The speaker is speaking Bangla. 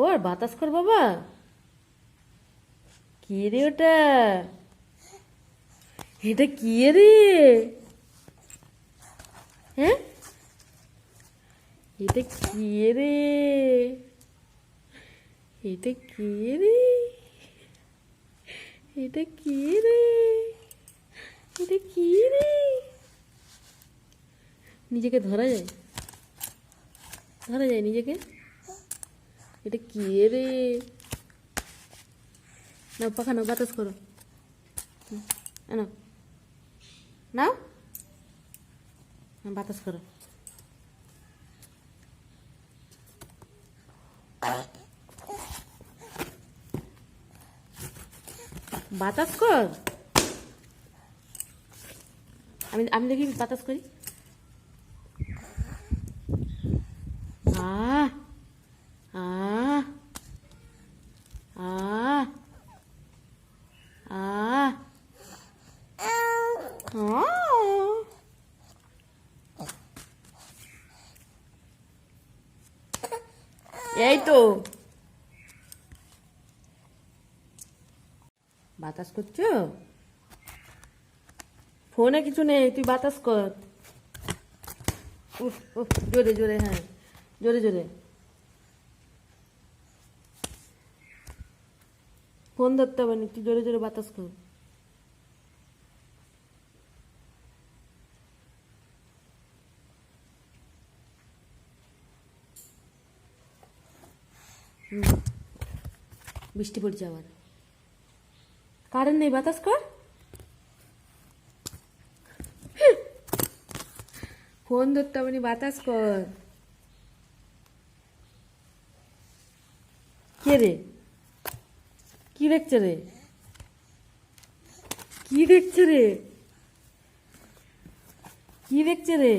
কর, বাতাস কর বাবা। কি রে ওটা? এটা কি রে? হ্যাঁ? এটা কি রে? এটা কি রে? এটা কি রে? এটা কি রে? নিজেকে ধরা যায়। ধরা যায় নিজেকে? এটা কি রে? না পাখা নাও, বাতাস করো। নাও নাও। বাতাস করো। বাতাস কর। আমি আমি দেখি বাতাস করি। আহ আহ আহ আহ এই তো বাতাস করছ? ফোনে কিছু নেই, তুই বাতাস কর। উফ উফ, জোরে জোরে হ্যাঁ জোরে জোরে। ফোন ধরতে হবে না তুই জোরে জোরে বাতাস কর। বৃষ্টি পড়ছে আবার। কারেন্ট নেই বাতাস কর। ফোন ধরতে না, বাতাস কর। কে রে? কি দেখছে রে? কি দেখছে রে? কি দেখছে রে?